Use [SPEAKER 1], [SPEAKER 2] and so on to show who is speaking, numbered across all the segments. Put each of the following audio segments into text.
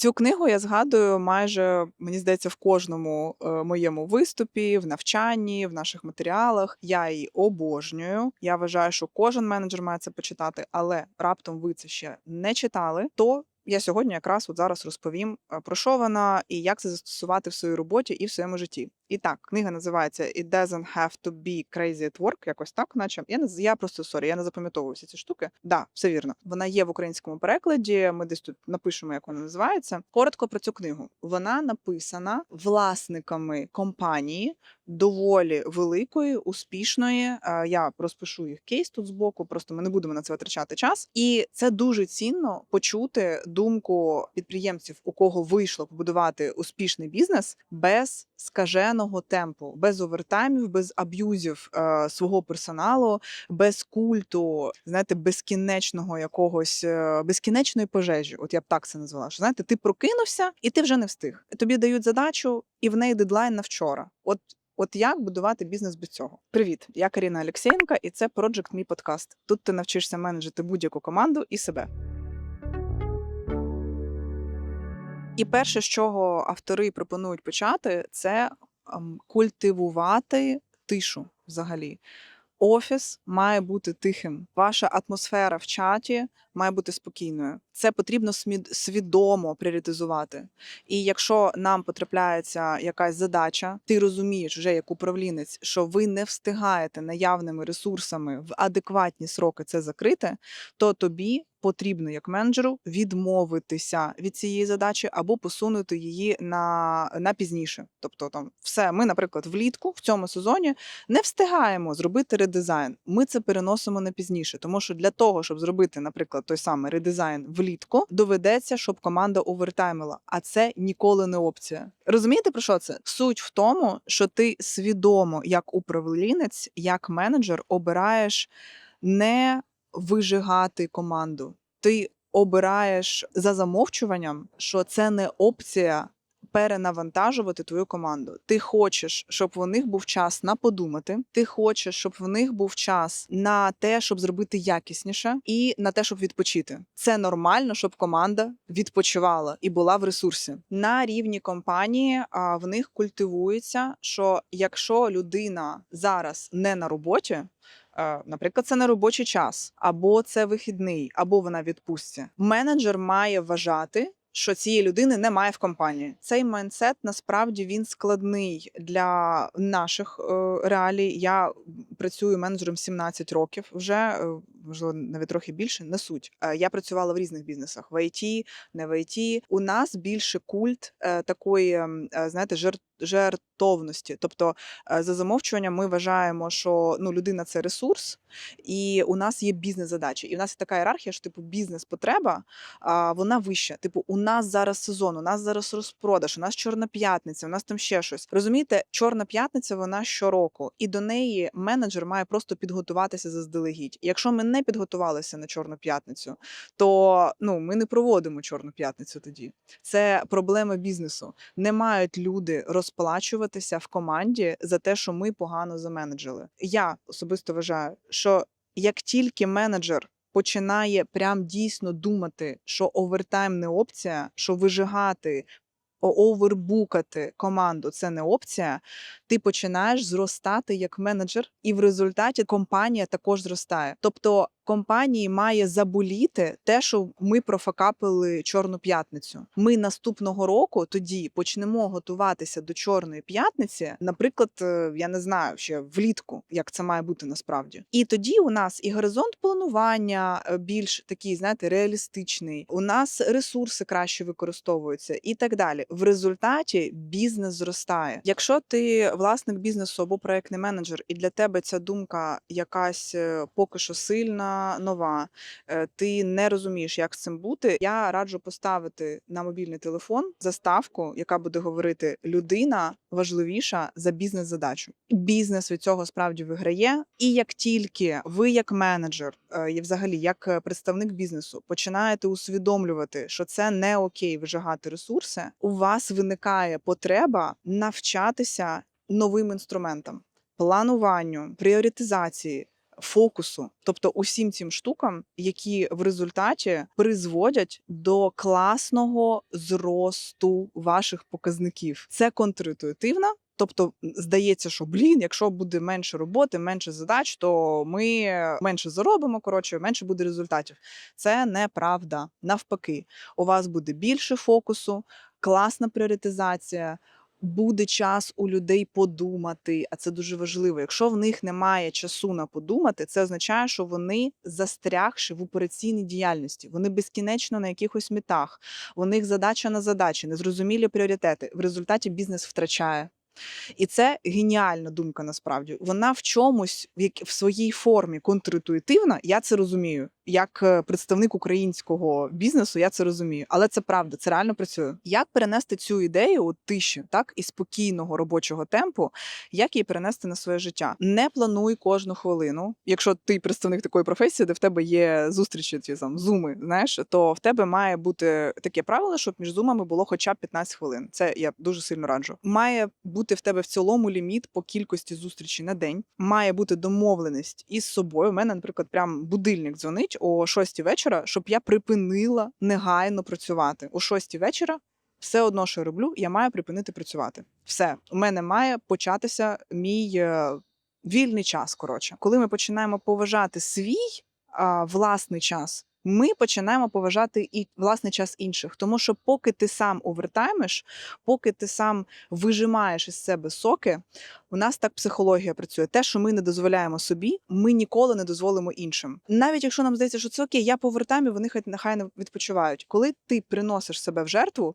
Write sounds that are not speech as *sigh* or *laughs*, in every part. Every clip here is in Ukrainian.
[SPEAKER 1] Цю книгу я згадую майже, мені здається, в кожному е, моєму виступі, в навчанні, в наших матеріалах. Я її обожнюю. Я вважаю, що кожен менеджер має це почитати, але раптом ви це ще не читали. То я сьогодні якраз от зараз розповім е, про що вона і як це застосувати в своїй роботі і в своєму житті. І так, книга називається It doesn't have to be crazy at work, якось так, наче я не я просто сорі, я не запам'ятовую всі ці штуки. Да, все вірно. Вона є в українському перекладі. Ми десь тут напишемо, як вона називається. Коротко про цю книгу. Вона написана власниками компанії доволі великої, успішної. Е, Я розпишу їх кейс тут збоку. Просто ми не будемо на це витрачати час. І це дуже цінно почути думку підприємців, у кого вийшло побудувати успішний бізнес без скаженого темпу, без овертаймів, без аб'юзів е, свого персоналу, без культу, знаєте, безкінечного якогось е, безкінечної пожежі. От я б так це назвала. Що знаєте, ти прокинувся і ти вже не встиг. Тобі дають задачу, і в неї дедлайн на вчора. От. От як будувати бізнес без цього? Привіт, я Каріна Алексєєнка, і це Project Me подкаст. Тут ти навчишся менеджити будь-яку команду і себе. І перше, з чого автори пропонують почати, це ем, культивувати тишу взагалі. Офіс має бути тихим. Ваша атмосфера в чаті має бути спокійною. Це потрібно свідомо пріоритизувати. І якщо нам потрапляється якась задача, ти розумієш вже як управлінець, що ви не встигаєте наявними ресурсами в адекватні сроки це закрити, то тобі потрібно як менеджеру відмовитися від цієї задачі або посунути її на, на пізніше. Тобто, там все, ми, наприклад, влітку в цьому сезоні не встигаємо зробити редизайн. Ми це переносимо на пізніше, тому що для того, щоб зробити, наприклад, той самий редизайн влітку, доведеться, щоб команда овертаймила, а це ніколи не опція. Розумієте про що це? Суть в тому, що ти свідомо, як управлінець, як менеджер, обираєш не вижигати команду. Ти обираєш за замовчуванням, що це не опція перенавантажувати твою команду. Ти хочеш, щоб у них був час на подумати. Ти хочеш, щоб в них був час на те, щоб зробити якісніше, і на те, щоб відпочити. Це нормально, щоб команда відпочивала і була в ресурсі. На рівні компанії а, в них культивується, що якщо людина зараз не на роботі. Е, Наприклад, це не робочий час, або це вихідний, або вона відпустці. Менеджер має вважати, що цієї людини немає в компанії. Цей майндсет насправді він складний для наших е, реалій. Я працюю менеджером 17 років вже. Можливо, навіть трохи більше не суть. Е, Я працювала в різних бізнесах: в IT, не в IT. У нас більше культ е, такої, е, знаєте, жер- жертовності. Тобто, за замовчуванням, ми вважаємо, що ну людина це ресурс, і у нас є бізнес-задачі. І у нас є така ієрархія, що типу бізнес-потреба, вона вища. Типу, у нас зараз сезон, у нас зараз розпродаж, у нас чорна п'ятниця, у нас там ще щось. Розумієте, чорна п'ятниця вона щороку, і до неї менеджер має просто підготуватися заздалегідь. Якщо ми не підготувалися на чорну п'ятницю, то ну ми не проводимо чорну п'ятницю тоді. Це проблема бізнесу. Не мають люди розплачуватися в команді за те, що ми погано заменеджили. Я особисто вважаю, що як тільки менеджер починає прям дійсно думати, що овертайм не опція, що вижигати. Овербукати команду це не опція. Ти починаєш зростати як менеджер, і в результаті компанія також зростає. Тобто компанії має заболіти те, що ми профакапили чорну п'ятницю. Ми наступного року тоді почнемо готуватися до чорної п'ятниці. Наприклад, е, я не знаю ще влітку, як це має бути насправді. І тоді у нас і горизонт планування е, більш такий, знаєте, реалістичний. У нас ресурси краще використовуються і так далі. В результаті бізнес зростає. Якщо ти власник бізнесу або проектний менеджер, і для тебе ця думка якась е, поки що сильна, нова, е, ти не розумієш, як з цим бути. Я раджу поставити на мобільний телефон заставку, яка буде говорити: людина важливіша за бізнес-задачу. Бізнес від цього справді виграє. І як тільки ви, як менеджер, е, і взагалі як е, представник бізнесу, починаєте усвідомлювати, що це не окей вижигати ресурси, у вас виникає потреба навчатися новим інструментам, плануванню, пріоритизації. Фокусу, тобто усім цим штукам, які в результаті призводять до класного зросту ваших показників. Це контрінтуїтивно. Тобто здається, що блін, якщо буде менше роботи, менше задач, то ми менше заробимо. Коротше, менше буде результатів. Це неправда. Навпаки, у вас буде більше фокусу, класна пріоритизація. Буде час у людей подумати, а це дуже важливо. Якщо в них немає часу на подумати, це означає, що вони застрягши в операційній діяльності. Вони безкінечно на якихось метах. У них задача на задачі, незрозумілі пріоритети. В результаті бізнес втрачає. І це геніальна думка насправді. Вона в чомусь в своїй формі контрінтуїтивна, я це розумію. Як е, представник українського бізнесу, я це розумію. Але це правда, це реально працює. Як перенести цю ідею от тиші, так і спокійного робочого темпу, як її перенести на своє життя? Не плануй кожну хвилину. Якщо ти представник такої професії, де в тебе є зустрічі, ці там зуми, знаєш, то в тебе має бути таке правило, щоб між зумами було хоча б 15 хвилин. Це я дуже сильно раджу. Має бути в тебе в цілому ліміт по кількості зустрічей на день. Має бути домовленість із собою. У мене, наприклад, прям будильник дзвонить о 6 вечора, щоб я припинила негайно працювати. О 6 вечора все одно, що я роблю, я маю припинити працювати. Все, у мене має початися мій е, вільний час. Коротше, коли ми починаємо поважати свій а, власний час. Ми починаємо поважати і власний час інших, тому що поки ти сам овертаймиш, поки ти сам вижимаєш із себе соки, у нас так психологія працює. Те, що ми не дозволяємо собі, ми ніколи не дозволимо іншим. Навіть якщо нам здається, що це окей, я по овертаймі, вони хай нехай не відпочивають. Коли ти приносиш себе в жертву,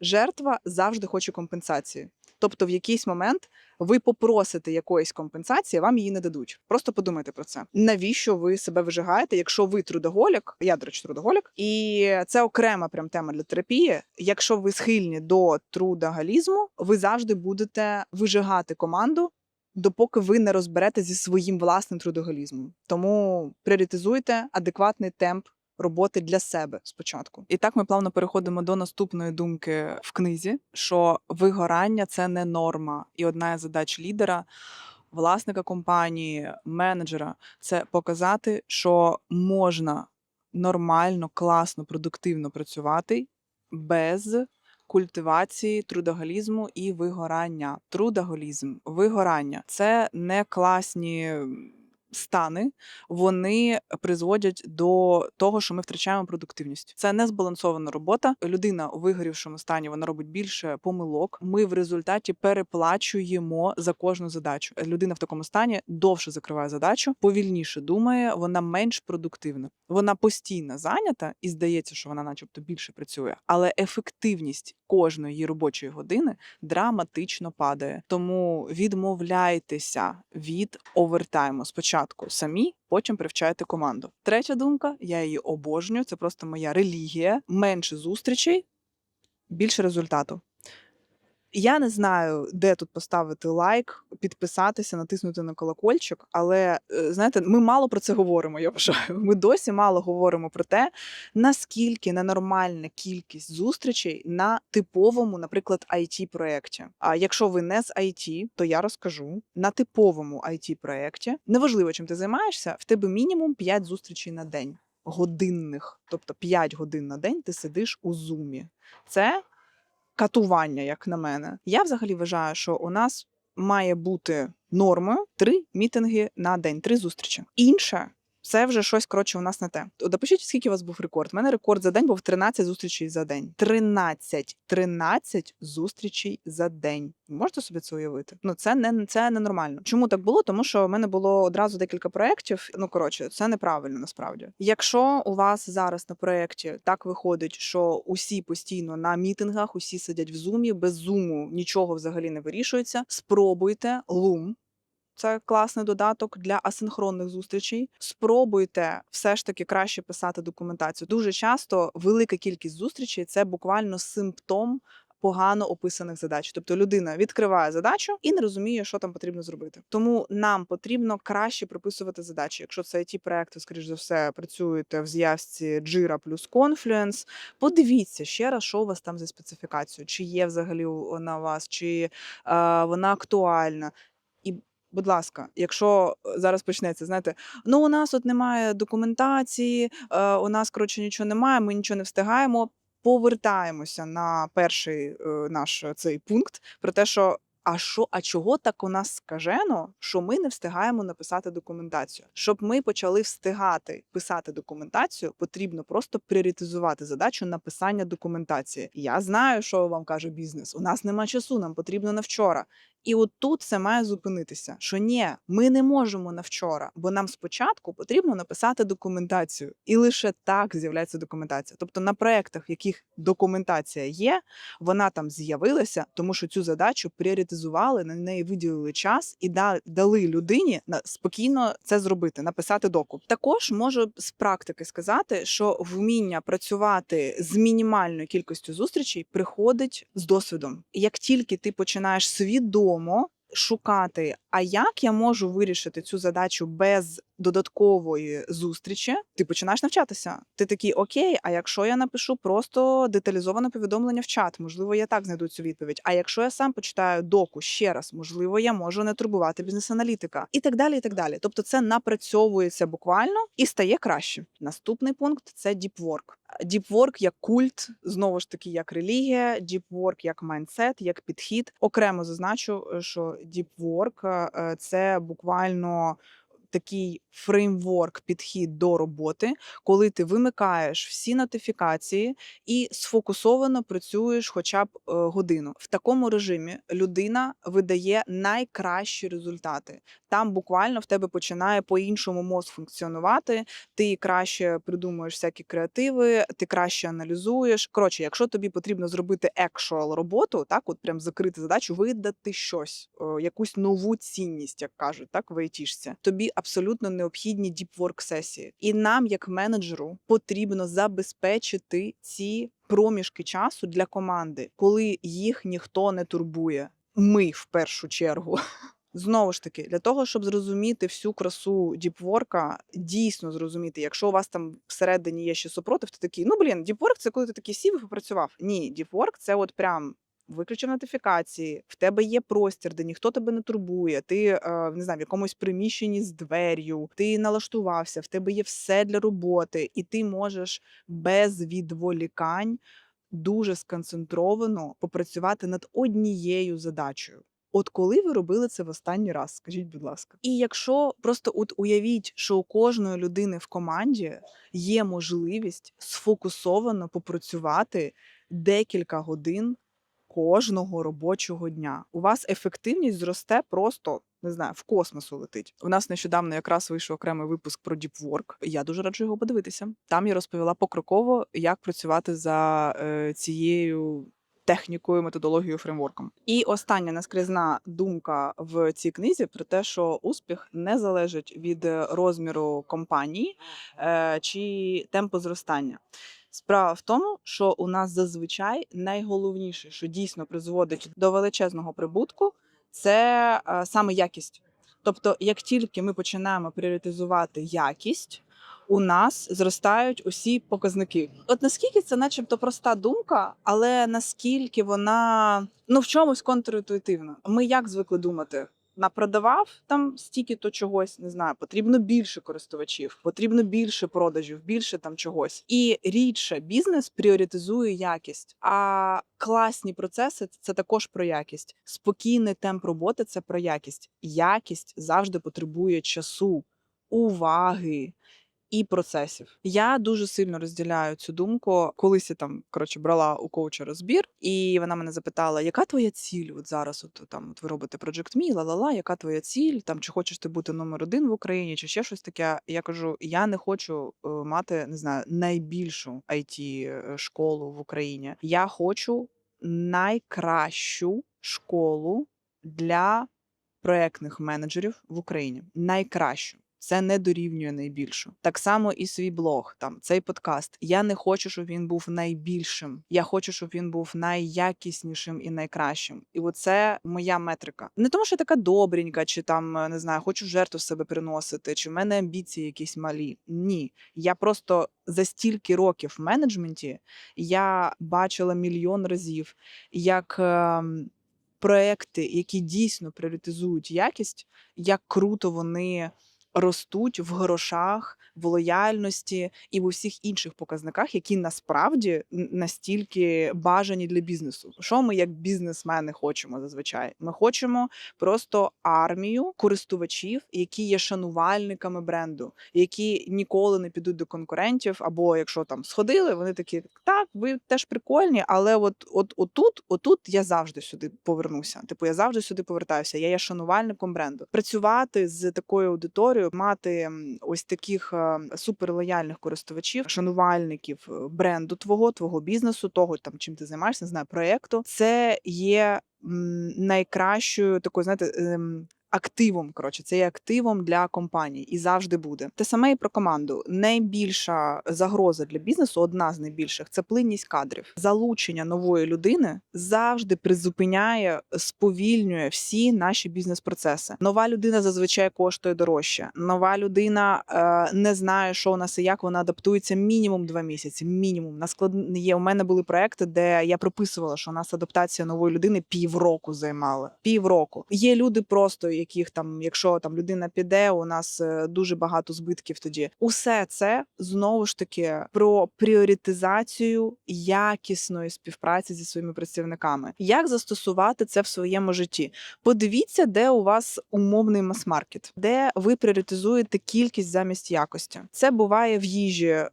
[SPEAKER 1] жертва завжди хоче компенсації. Тобто, в якийсь момент ви попросите якоїсь компенсації, вам її не дадуть. Просто подумайте про це. Навіщо ви себе вижигаєте, якщо ви трудоголік, я, до речі, трудоголік, і це окрема прям тема для терапії. Якщо ви схильні до трудоголізму, ви завжди будете вижигати команду. Допоки ви не розберете зі своїм власним трудоголізмом. Тому пріоритизуйте адекватний темп роботи для себе спочатку. І так ми плавно переходимо до наступної думки в книзі: що вигорання це не норма, і одна із задач лідера. Власника компанії, менеджера це показати, що можна нормально, класно, продуктивно працювати без культивації трудоголізму і вигорання. Трудоголізм, вигорання це не класні стани, вони призводять до того, що ми втрачаємо продуктивність. Це не збалансована робота. Людина у вигорівшому стані вона робить більше помилок. Ми в результаті переплачуємо за кожну задачу. Людина в такому стані довше закриває задачу, повільніше думає, вона менш продуктивна. Вона постійно зайнята і здається, що вона, начебто, більше працює, але ефективність кожної робочої години драматично падає. Тому відмовляйтеся від овертайму спочатку самі, потім привчайте команду. Третя думка, я її обожнюю. Це просто моя релігія. Менше зустрічей, більше результату. Я не знаю, де тут поставити лайк, підписатися, натиснути на колокольчик, але е, знаєте, ми мало про це говоримо. Я вважаю. Ми досі мало говоримо про те, наскільки ненормальна кількість зустрічей на типовому, наприклад, it проєкті. А якщо ви не з IT, то я розкажу на типовому it проєкті неважливо, чим ти займаєшся, в тебе мінімум 5 зустрічей на день. Годинних, тобто 5 годин на день ти сидиш у зумі. Це катування, як на мене. Я взагалі вважаю, що у нас має бути нормою три мітинги на день, три зустрічі. Інше. Це вже щось коротше у нас не те. Допишіть, скільки у вас був рекорд. У мене рекорд за день був 13 зустрічей за день. 13. 13 зустрічей за день. Можете собі це уявити? Ну це не це ненормально. Чому так було? Тому що в мене було одразу декілька проєктів. Ну коротше, це неправильно насправді. Якщо у вас зараз на проєкті так виходить, що усі постійно на мітингах, усі сидять в зумі, без зуму нічого взагалі не вирішується. Спробуйте Loom. Це класний додаток для асинхронних зустрічей. Спробуйте все ж таки краще писати документацію. Дуже часто велика кількість зустрічей це буквально симптом. Погано описаних задач, тобто людина відкриває задачу і не розуміє, що там потрібно зробити. Тому нам потрібно краще прописувати задачі. Якщо це it проекти, скоріш за все, працюєте в зв'язці Jira плюс Confluence, Подивіться ще раз, що у вас там за специфікацією, чи є взагалі вона у вас, чи е, вона актуальна. Будь ласка, якщо е, зараз почнеться, знаєте, ну у нас от немає документації, е, у нас коротше нічого немає, ми нічого не встигаємо. Повертаємося на перший е, наш цей пункт про те, що а що, а чого так у нас скажено, що ми не встигаємо написати документацію? Щоб ми почали встигати писати документацію, потрібно просто пріоритизувати задачу написання документації. Я знаю, що вам каже бізнес. У нас нема часу, нам потрібно на вчора. І от тут це має зупинитися. Що ні, ми не можемо на вчора, бо нам спочатку потрібно написати документацію, і лише так з'являється документація. Тобто на проєктах, в яких документація є, вона там з'явилася, тому що цю задачу пріоритизували, на неї виділили час і дали людині спокійно це зробити, написати доку. Також можу з практики сказати, що вміння працювати з мінімальною кількістю зустрічей приходить з досвідом. Як тільки ти починаєш свідомо шукати, а як я можу вирішити цю задачу без додаткової зустрічі, ти починаєш навчатися. Ти такий окей, а якщо я напишу просто деталізоване повідомлення в чат, можливо, я так знайду цю відповідь. А якщо я сам почитаю доку ще раз, можливо, я можу не турбувати бізнес-аналітика і так далі. і так далі. Тобто це напрацьовується буквально і стає краще. Наступний пункт це deep work як культ, знову ж таки, як релігія, діпворк як майндсет, як підхід. Окремо зазначу, е, що діпворк е, це буквально такий фреймворк, підхід до роботи, коли ти вимикаєш всі нотифікації і сфокусовано працюєш хоча б е, годину. В такому режимі людина видає найкращі результати. Там буквально в тебе починає по-іншому мозк функціонувати. Ти краще придумуєш всякі креативи, ти краще аналізуєш. Коротше, якщо тобі потрібно зробити actual роботу, так от прям закрити задачу, видати щось, е, якусь нову цінність, як кажуть, так в айтішці, тобі абсолютно необхідні діпворк сесії. І нам, як менеджеру, потрібно забезпечити ці проміжки часу для команди, коли їх ніхто не турбує. Ми в першу чергу. *laughs* Знову ж таки, для того, щоб зрозуміти всю красу діпворка, дійсно зрозуміти, якщо у вас там всередині є ще супротив, то такий, ну блін, діпворк це коли ти такий сів і попрацював. Ні, діпворк це от прям. Виключив нотифікації, в тебе є простір, де ніхто тебе не турбує. Ти е, не знаю, в якомусь приміщенні з двер'ю, ти налаштувався, в тебе є все для роботи, і ти можеш без відволікань дуже сконцентровано попрацювати над однією задачею. От коли ви робили це в останній раз, скажіть, будь ласка. І якщо просто от уявіть, що у кожної людини в команді є можливість сфокусовано попрацювати декілька годин кожного робочого дня, у вас ефективність зросте просто. Не знаю, в космос улетить. У нас нещодавно якраз вийшов окремий випуск про Work. Я дуже раджу його подивитися. Там я розповіла покроково, як працювати за е, цією технікою, методологією, фреймворком. І остання наскрізна думка в цій книзі про те, що успіх не залежить від розміру компанії е, чи темпу зростання. Справа в тому, що у нас зазвичай найголовніше, що дійсно призводить до величезного прибутку, це е, саме якість. Тобто, як тільки ми починаємо пріоритизувати якість, у нас зростають усі показники. От наскільки це, начебто, проста думка, але наскільки вона ну в чомусь контрінтуїтивна. Ми як звикли думати? Напродавав там стільки-то чогось, не знаю, потрібно більше користувачів, потрібно більше продажів, більше там чогось. І рідше бізнес пріоритизує якість. А класні процеси це також про якість. Спокійний темп роботи це про якість. Якість завжди потребує часу, уваги. І процесів я дуже сильно розділяю цю думку. Колись я там коротше брала у коуча розбір, і вона мене запитала, яка твоя ціль? От зараз, от там от ви робите Project Me, ла-ла-ла, яка твоя ціль? Там чи хочеш ти бути номер один в Україні, чи ще щось таке. Я кажу: я не хочу е, мати не знаю найбільшу it школу в Україні. Я хочу найкращу школу для проектних менеджерів в Україні. Найкращу. Це не дорівнює найбільшу. Так само і свій блог, там цей подкаст. Я не хочу, щоб він був найбільшим. Я хочу, щоб він був найякіснішим і найкращим. І оце моя метрика. Не тому, що я така добренька, чи там е, не знаю, хочу жертву себе приносити, чи в мене амбіції якісь малі. Ні, я просто за стільки років в менеджменті я бачила мільйон разів, як. ем, проекти, які дійсно пріоритизують якість, як круто вони ростуть в грошах, в лояльності і в усіх інших показниках, які насправді настільки бажані для бізнесу. Що ми як бізнесмени хочемо зазвичай? Ми хочемо просто армію користувачів, які є шанувальниками бренду, які ніколи не підуть до конкурентів, або якщо там сходили, вони такі так, ви теж прикольні, але от, от отут, отут я завжди сюди повернуся. Типу, я завжди сюди повертаюся. Я є шанувальником бренду. Працювати з такою аудиторією, мати ось таких суперлояльних користувачів, шанувальників е, бренду твого, твого бізнесу, того там чим ти займаєшся, не знаю, проєкту. Це є найкращою такою, знаєте. Активом, коротше, це є активом для компаній і завжди буде. Те саме і про команду. Найбільша загроза для бізнесу, одна з найбільших, це плинність кадрів. Залучення нової людини завжди призупиняє, сповільнює всі наші бізнес-процеси. Нова людина зазвичай коштує дорожче. Нова людина е, не знає, що у нас і як вона адаптується мінімум два місяці. Мінімум на склад є. У мене були проекти, де я прописувала, що у нас адаптація нової людини півроку займала. Півроку. Є люди просто, яких там, якщо там людина піде, у нас е, дуже багато збитків. Тоді усе це знову ж таки про пріоритизацію якісної співпраці зі своїми працівниками. Як застосувати це в своєму житті? Подивіться, де у вас умовний мас-маркет, де ви пріоритизуєте кількість замість якості. Це буває в їжі, е,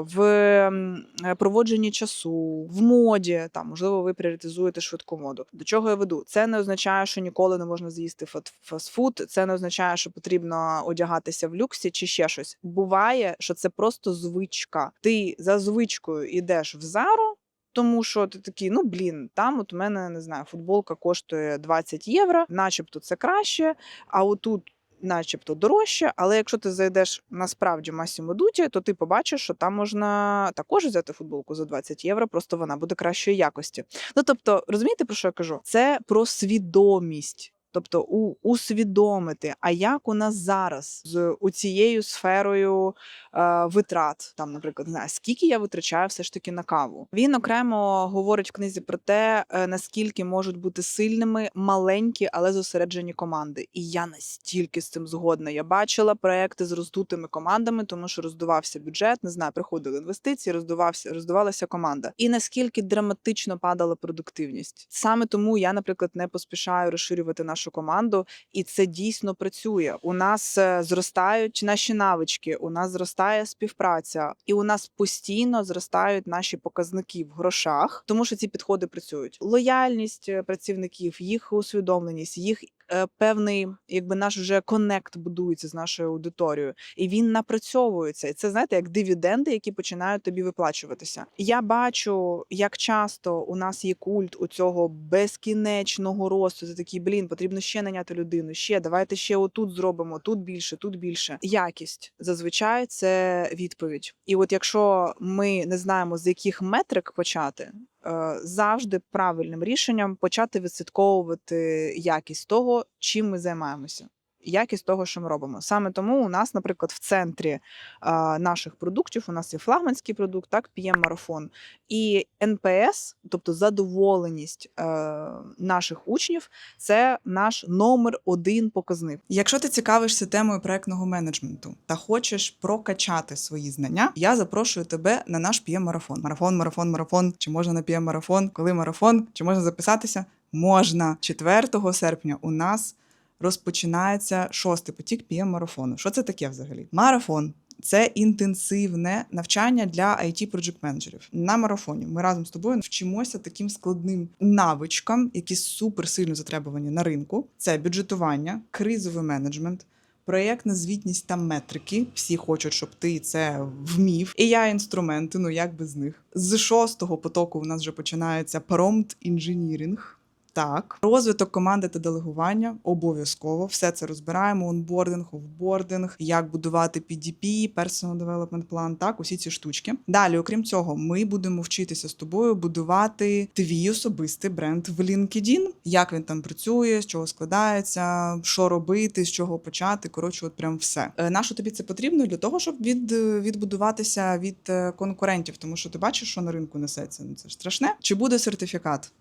[SPEAKER 1] в е, проводженні часу, в моді. Там можливо, ви пріоритизуєте швидку моду. До чого я веду? Це не означає, що ніколи не можна з'їсти фастфуд. Це не означає, що потрібно одягатися в люксі чи ще щось. Буває, що це просто звичка. Ти за звичкою йдеш в зару. Тому що ти такий, ну блін, там от у мене не знаю, футболка коштує 20 євро, начебто це краще, а отут, начебто, дорожче. Але якщо ти зайдеш насправді в Massimo то ти побачиш, що там можна також взяти футболку за 20 євро, просто вона буде кращої якості. Ну тобто, розумієте, про що я кажу? Це про свідомість. Тобто усвідомити, а як у нас зараз з цією сферою е, витрат, там, наприклад, не скільки я витрачаю все ж таки на каву. Він окремо говорить в книзі про те, е, наскільки можуть бути сильними маленькі, але зосереджені команди. І я настільки з цим згодна. Я бачила проекти з роздутими командами, тому що роздувався бюджет, не знаю, приходили інвестиції, роздувався, роздувалася команда. І наскільки драматично падала продуктивність. Саме тому я, наприклад, не поспішаю розширювати нашу команду, і це дійсно працює. У нас е, зростають наші навички, у нас зростає співпраця, і у нас постійно зростають наші показники в грошах, тому що ці підходи працюють. Лояльність е, працівників, їх усвідомленість, їх. Е, Певний, якби наш вже конект будується з нашою аудиторією, і він напрацьовується. І це знаєте, як дивіденди, які починають тобі виплачуватися. Я бачу, як часто у нас є культ у цього безкінечного росту. Це такий блін, потрібно ще наняти людину. Ще давайте ще отут зробимо, тут більше, тут більше. Якість зазвичай це відповідь. І от якщо ми не знаємо з яких метрик почати. Е, Завжди правильним рішенням почати відслідковувати якість того, чим ми займаємося. Якість того, що ми робимо. Саме тому у нас, наприклад, в центрі е, наших продуктів у нас є флагманський продукт, так pm марафон і НПС, тобто задоволеність е, наших учнів, це наш номер один показник.
[SPEAKER 2] Якщо ти цікавишся темою проектного менеджменту та хочеш прокачати свої знання, я запрошую тебе на наш pm марафон Марафон, марафон, марафон. Чи можна на pm марафон Коли марафон? Чи можна записатися? Можна 4 серпня. У нас розпочинається шостий потік pm марафону. Що це таке взагалі? Марафон. Це інтенсивне навчання для it проджект менеджерів на марафоні. Ми разом з тобою вчимося таким складним навичкам, які супер сильно затребувані на ринку. Це бюджетування, кризовий менеджмент. Проєктна звітність та метрики. Всі хочуть, щоб ти це вмів. І я інструменти, ну як без них. З шостого потоку у нас вже починається prompt інженірінг. Так, розвиток команди та делегування обов'язково. Все це розбираємо. Онбординг, офбординг, як будувати PDP, Personal Development Plan, так, усі ці штучки. Далі, окрім цього, ми будемо вчитися з тобою будувати твій особистий бренд в LinkedIn, як він там працює, з чого складається, що робити, з чого почати. Коротше, от прям все. Е, Нащо тобі це потрібно для того, щоб від, відбудуватися від е, конкурентів, тому що ти бачиш, що на ринку несеться. Ну це ж страшне. Чи буде сертифікат?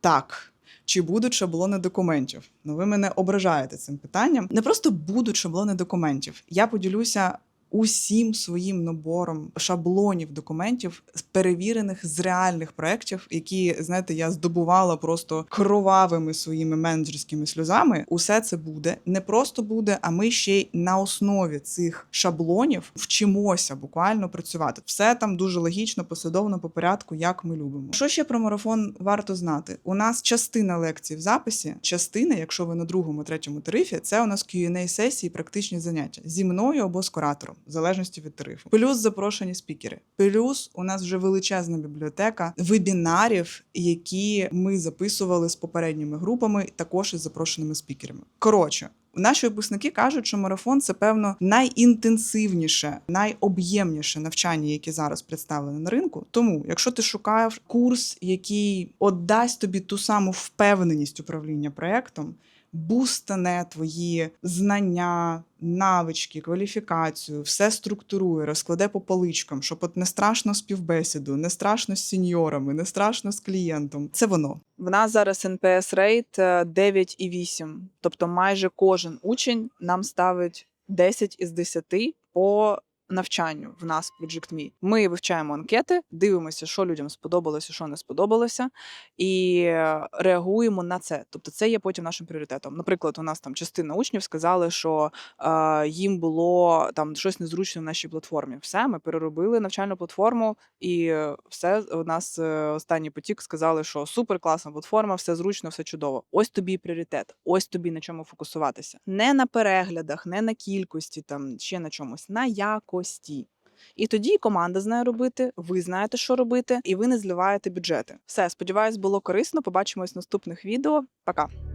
[SPEAKER 2] Так. Чи будуть шаблони документів? Ну, ви мене ображаєте цим питанням. Не просто будуть шаблони документів. Я поділюся. Усім своїм набором шаблонів документів, перевірених з реальних проєктів, які знаєте, я здобувала просто кровавими своїми менеджерськими сльозами. Усе це буде не просто буде, а ми ще й на основі цих шаблонів вчимося буквально працювати. Все там дуже логічно, послідовно по порядку, як ми любимо. Що ще про марафон варто знати? У нас частина лекцій в записі, частина, якщо ви на другому, третьому тарифі, це у нас Q&A сесії, практичні заняття зі мною або з куратором, в залежності від тарифу. Плюс запрошені спікери. Плюс у нас вже величезна бібліотека вебінарів, які ми записували з попередніми групами, також із запрошеними спікерами. Коротше. Наші випускники кажуть, що марафон це певно найінтенсивніше, найоб'ємніше навчання, яке зараз представлене на ринку. Тому, якщо ти шукаєш курс, який отдасть тобі ту саму впевненість управління проектом, бустане твої знання, навички, кваліфікацію, все структурує, розкладе по поличкам, щоб от не страшно співбесіду, не страшно з сеньорами, не страшно з клієнтом. Це воно.
[SPEAKER 1] В нас зараз рейт е, 9,8. Тобто майже кожен учень нам ставить 10 із 10 по навчанню в нас в Project Me. Ми вивчаємо анкети, дивимося, що людям сподобалося, що не сподобалося, і реагуємо на це. Тобто, це є потім нашим пріоритетом. Наприклад, у нас там частина учнів сказали, що е, їм було там щось незручно в нашій платформі. Все, ми переробили навчальну платформу, і все у нас е, останній потік сказали, що супер класна платформа, все зручно, все чудово. Ось тобі пріоритет, ось тобі на чому фокусуватися. Не на переглядах, не на кількості, там ще на чомусь, на якості. І тоді команда знає робити, ви знаєте, що робити, і ви не зливаєте бюджети. Все, сподіваюсь, було корисно. Побачимось в наступних відео. Пока.